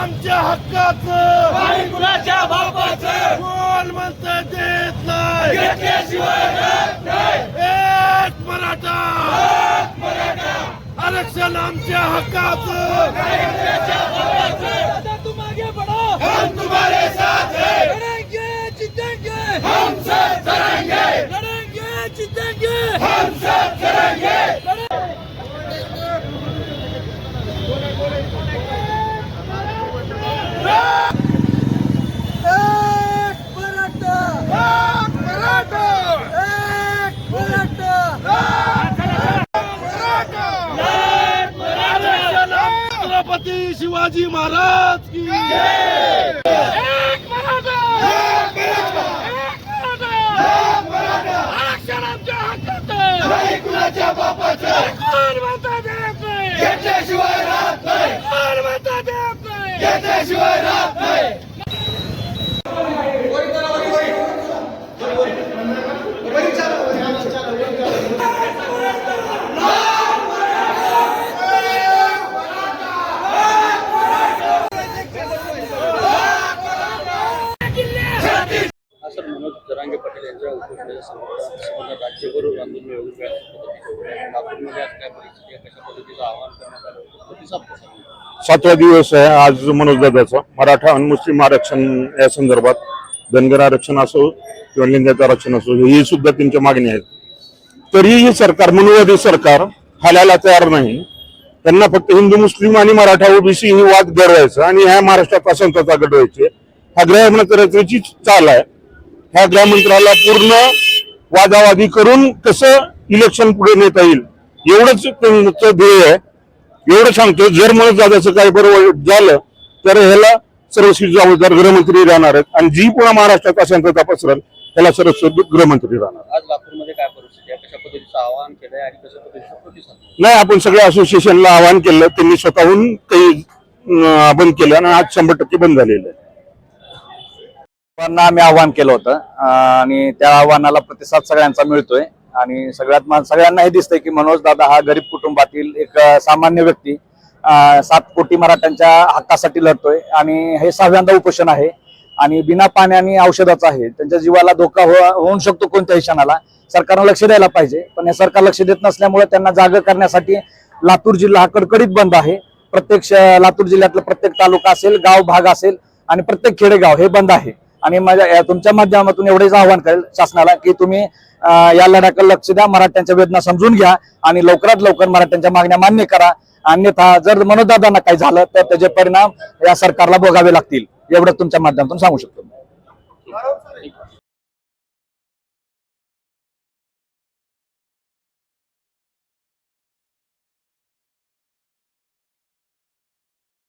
आमच्या हक्काच. नाही कुणाच्या बापाच. कोण म्हणत देत नाही. एक मराठा. आरक्षण आमच्या हक्काच. तुम्हारे साथ लड़ेंगे जीतेंगे हम सब करेंगे हम सब करेंगे छत्रपती शिवाजी महाराज की कुणाच्या बापाचं! घेतल्याशिवाय राहत नाही! घेतल्याशिवाय राहत नाही सर मनोज राज्याच्या पाटील यांच्या संपूर्ण राज्यभर आंदोलन वेगवेगळ्या पद्धतीचे होते. नागपूरमध्ये आज काय परिस्थिती आहे? कशा पद्धतीचं आवाहन करण्यात आलं? प्रतिसाद सातवा दिवस आहे आज मनोज दादाचा. मराठा आणि मुस्लिम आरक्षण या संदर्भात धनगर आरक्षण असो किंवा लिंगायत आरक्षण असो ही सुद्धा त्यांच्या मागणी आहेत. तरीही सरकार मनोवादी सरकार हालायला तयार नाही. त्यांना फक्त हिंदू मुस्लिम आणि मराठा ओबीसी ही वाद घडवायचं आणि ह्या महाराष्ट्रात असंतता घडवायची हा ग्रह गृहमंत्र्याची चाल आहे. ह्या गृहमंत्र्याला पूर्ण वादावादी करून कसं इलेक्शन पुढे नेता येईल एवढंच त्यांचं ध्येय आहे. एवढं सांगतो जर म्हणत दादाचं काही बरोबर झालं तर ह्याला सर्वस्वी जबाबदार गृहमंत्री राहणार आहेत. आणि जी पुन्हा महाराष्ट्रात अशांतता पसरल त्याला सर्वस्वी गृहमंत्री राहणार आज लातूरमध्ये काय परिस्थिती आहे कशा पद्धतीचं आवाहन केलंय आणि कशा पद्धतीचा प्रतिसाद नाही आपण सगळ्या असोसिएशनला आवाहन केलं त्यांनी स्वतःहून काही बंद केलं आणि आज शंभर टक्के बंद झालेलं आहे. सर्वांना आम्ही आव्हान केलं होतं. आणि त्या आव्हानाला प्रतिसाद सगळ्यांचा मिळतोय. आणि सगळ्यात सगळ्यांना हे दिसतंय की मनोज दादा हा गरीब कुटुंबातील एक सामान्य व्यक्ती. सात कोटी मराठ्यांच्या हक्कासाठी लढतोय. आणि हे सहाव्यांदा उपोषण आहे. आणि बिना पाणी आणि औषधाचं आहे. त्यांच्या जीवाला धोका हो- होऊ शकतो कोणत्याही क्षणाला. सरकारनं लक्ष द्यायला पाहिजे. पण हे सरकार लक्ष देत नसल्यामुळे त्यांना जाग करण्यासाठी लातूर जिल्हा हा कडकडीत बंद आहे. प्रत्येक लातूर जिल्ह्यातला प्रत्येक तालुका असेल गाव भाग असेल आणि प्रत्येक खेडेगाव हे बंद आहे. आणि माझ्या तुमच्या माध्यमातून एवढेच आव्हान करेल शासनाला की तुम्ही या लढ्याकडे लक्ष द्या मराठ्यांच्या वेदना समजून घ्या आणि लवकरात लवकर मराठ्यांच्या मागण्या मान्य करा. अन्यथा जर मनोदादांना काही झालं तर त्याचे परिणाम या सरकारला भोगावे लागतील. एवढं तुमच्या माध्यमातून सांगू शकतो